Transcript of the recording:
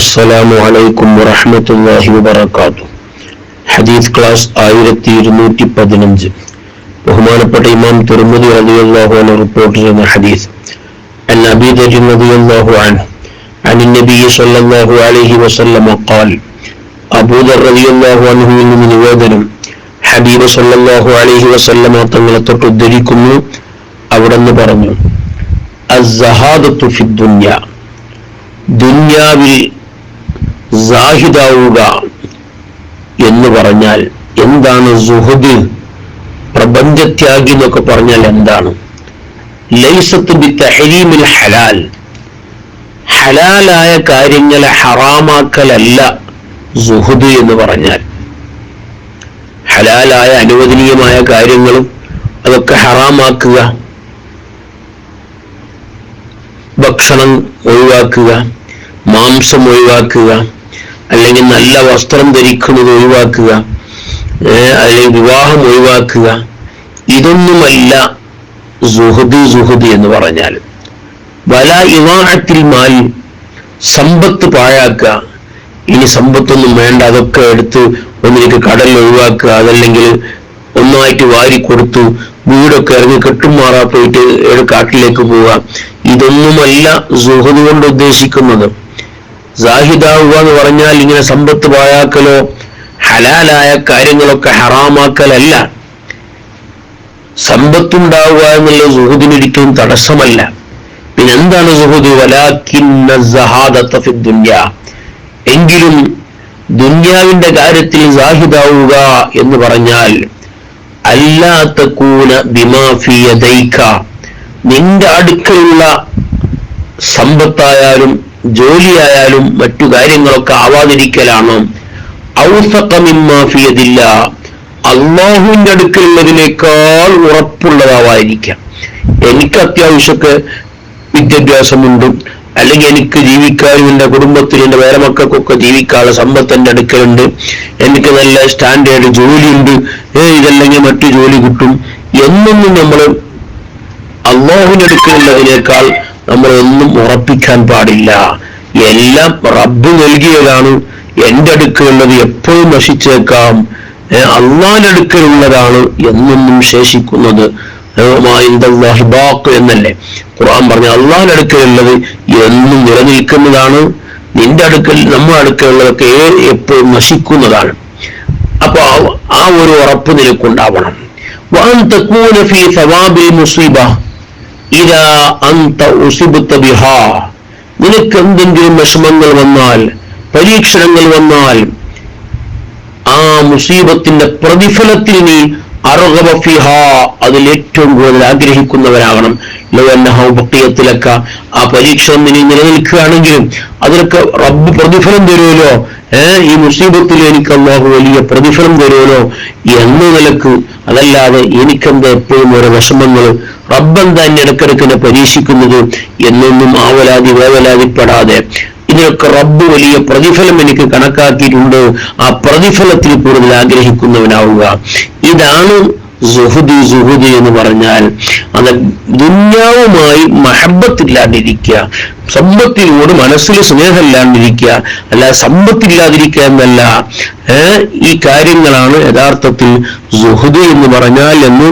അസ്സലാമു അലൈക്കും വറഹ്മത്തുള്ളാഹി വബറകാതുഹു ഹദീസ് ക്ലാസ് ആയിരത്തി ഇരുന്നൂറ്റി പതിനഞ്ച് ബഹുമാനപ്പെട്ട ഇമാം തിരുമതി റളിയല്ലാഹു അൻഹു റിപ്പോർട്ട് ചെയ്യുന്ന ഹദീസ് അൻ അബീ ദർ റളിയല്ലാഹു അൻഹു عن النبي صلى الله عليه وسلم قال അബൂ ദർ റളിയല്ലാഹു അൻഹുവിൽ നിന്ന് നിവേദനം ഹബീബ് സല്ലല്ലാഹു അലൈഹി വസല്ലമ തങ്ങളെ തൊട്ട് ഉദ്ധരിക്കുന്നു അവിടെന്ന് പറഞ്ഞു അസ്സഹാദത്തു ഫി ദുനിയ ദുന്യാവിൽ സാഹിദാവുക എന്ന് പറഞ്ഞാൽ എന്താണ് സുഹദ്? പ്രപഞ്ചത്യാഗി എന്നൊക്കെ പറഞ്ഞാൽ എന്താണ്? ലൈസത്ത് ബി തഹരീമിൽ ഹലാൽ. ഹലാലായ കാര്യങ്ങളെ ഹറാമാക്കലല്ല സുഹദ് എന്ന് പറഞ്ഞാൽ. ഹലാലായ അനുവദനീയമായ കാര്യങ്ങളും അതൊക്കെ ഹറാമാക്കുക. ഭക്ഷണം ഒഴിവാക്കുക. മാംസം ഒഴിവാക്കുക. അല്ലെങ്കിൽ നല്ല വസ്ത്രം ധരിക്കുന്നത് ഒഴിവാക്കുക അല്ലെങ്കിൽ വിവാഹം ഒഴിവാക്കുക ഇതൊന്നുമല്ല സുഹൃദ് സുഹൃദ് എന്ന് പറഞ്ഞാൽ. വല ഇവാഹത്തിൽ മാൽ സമ്പത്ത് പാഴാക്കുക. ഇനി സമ്പത്തൊന്നും വേണ്ട അതൊക്കെ എടുത്ത് ഒന്നിലേക്ക് കടലിൽ ഒഴിവാക്കുക. അതല്ലെങ്കിൽ ഒന്നായിട്ട് വാരി കൊടുത്തു വീടൊക്കെ ഇറങ്ങി കെട്ടുമാറാ പോയിട്ട് കാട്ടിലേക്ക് പോവുക. ഇതൊന്നുമല്ല സുഹൃദ് കൊണ്ട് ഉദ്ദേശിക്കുന്നത്. സാഹിദാവുക എന്ന് പറഞ്ഞാൽ ഇങ്ങനെ സമ്പത്ത് പാഴാക്കലോ ഹലാലായ കാര്യങ്ങളൊക്കെ ഹറാമാക്കലല്ല. സമ്പത്തുണ്ടാവുക എന്നുള്ള സുഹൃദിനൊരിക്കലും തടസ്സമല്ല. പിന്നെ എന്താണ് സുഹൃദ് വലാഖിന്നുന്യ എങ്കിലും ദുന്യാവിന്റെ കാര്യത്തിൽ സാഹിദാവുക എന്ന് പറഞ്ഞാൽ അല്ലാത്തക്കൂന ബിമാഫിയതൈക്ക നിന്റെ അടുക്കലുള്ള സമ്പത്തായാലും ജോലിയായാലും മറ്റു കാര്യങ്ങളൊക്കെ ആവാതിരിക്കലാണ്. ഔസക്കമിമാഫിയതില്ല അള്ളാഹുവിന്റെ അടുക്കലുള്ളതിനേക്കാൾ ഉറപ്പുള്ളതാവാതിരിക്കാം എനിക്ക് അത്യാവശ്യമൊക്കെ വിദ്യാഭ്യാസമുണ്ട്. അല്ലെങ്കിൽ എനിക്ക് ജീവിക്കാനും എന്റെ കുടുംബത്തിന് എന്റെ വേറെ മക്കൾക്കൊക്കെ ജീവിക്കാനുള്ള സമ്പത്ത് എന്റെ അടുക്കലുണ്ട്. എനിക്ക് നല്ല സ്റ്റാൻഡേർഡ് ജോലിയുണ്ട്. ഏ ഇതല്ലെങ്കിൽ മറ്റു ജോലി കിട്ടും. എന്നൊന്നും നമ്മൾ അള്ളാഹുവിന്റെ അടുക്കലുള്ളതിനേക്കാൾ നമ്മളൊന്നും ഉറപ്പിക്കാൻ പാടില്ല. എല്ലാം റബ്ബ് നൽകിയതാണ്. എന്റെ അടുക്കലുള്ളത് എപ്പോഴും നശിച്ചേക്കാം. അടുക്കലുള്ളതാണ് എന്നൊന്നും ശേഷിക്കുന്നത്. എന്നല്ലേ? ഖുർആൻ പറഞ്ഞ അള്ളാന്റെ അടുക്കലുള്ളത് എന്നും നിലനിൽക്കുന്നതാണ്. നിന്റെ അടുക്കൽ നമ്മുടെ അടുക്കലുള്ളതൊക്കെ എപ്പോഴും നശിക്കുന്നതാണ്. അപ്പൊ ആ ഒരു ഉറപ്പ് നിനക്കുണ്ടാവണം. മുസീബ അന്ത ഉസിബുത്ത നിനക്ക് എന്തെങ്കിലും വിഷമങ്ങൾ വന്നാൽ പരീക്ഷണങ്ങൾ വന്നാൽ ആ മുസീബത്തിന്റെ പ്രതിഫലത്തിൽ നീ അർഹബ ഫിഹാ അതിൽ ഏറ്റവും കൂടുതൽ ആഗ്രഹിക്കുന്നവരാകണം. ബക്കിയത്തിലൊക്കെ. ആ പരീക്ഷ ഇനി നിലനിൽക്കുകയാണെങ്കിലും അതിലൊക്കെ റബ്ബ് പ്രതിഫലം തരുമല്ലോ? ഏർ ഈ മുസീബത്തിൽ എനിക്ക് അള്ളാഹു വലിയ പ്രതിഫലം തരുമല്ലോ? എന്ന നിലയ്ക്ക് അതല്ലാതെ എനിക്കെന്താ എപ്പോഴും ഓരോ വിഷമങ്ങൾ റബ്ബെന്താ എന്നെ ഇടക്കിടക്കിനെ പരീക്ഷിക്കുന്നത്? എന്നൊന്നും ആവലാതി വേവലാതിപ്പെടാതെ. ഇതിനൊക്കെ റബ്ബ് വലിയ പ്രതിഫലം എനിക്ക് കണക്കാക്കിയിട്ടുണ്ട്. ആ പ്രതിഫലത്തിൽ കൂടുതൽ ആഗ്രഹിക്കുന്നവനാവുക. ഇതാണ് സുഹുദി സുഹുദി എന്ന് പറഞ്ഞാൽ അത് ദുന്യാവുമായി മഹബത്തില്ലാണ്ടിരിക്കുക. സമ്പത്തിനോട് മനസ്സിൽ സ്നേഹമില്ലാണ്ടിരിക്കുക. അല്ല സമ്പത്തില്ലാതിരിക്കുക എന്നല്ല ഈ കാര്യങ്ങളാണ് യഥാർത്ഥത്തിൽ സുഹുദ് എന്ന് പറഞ്ഞാൽ എന്ന്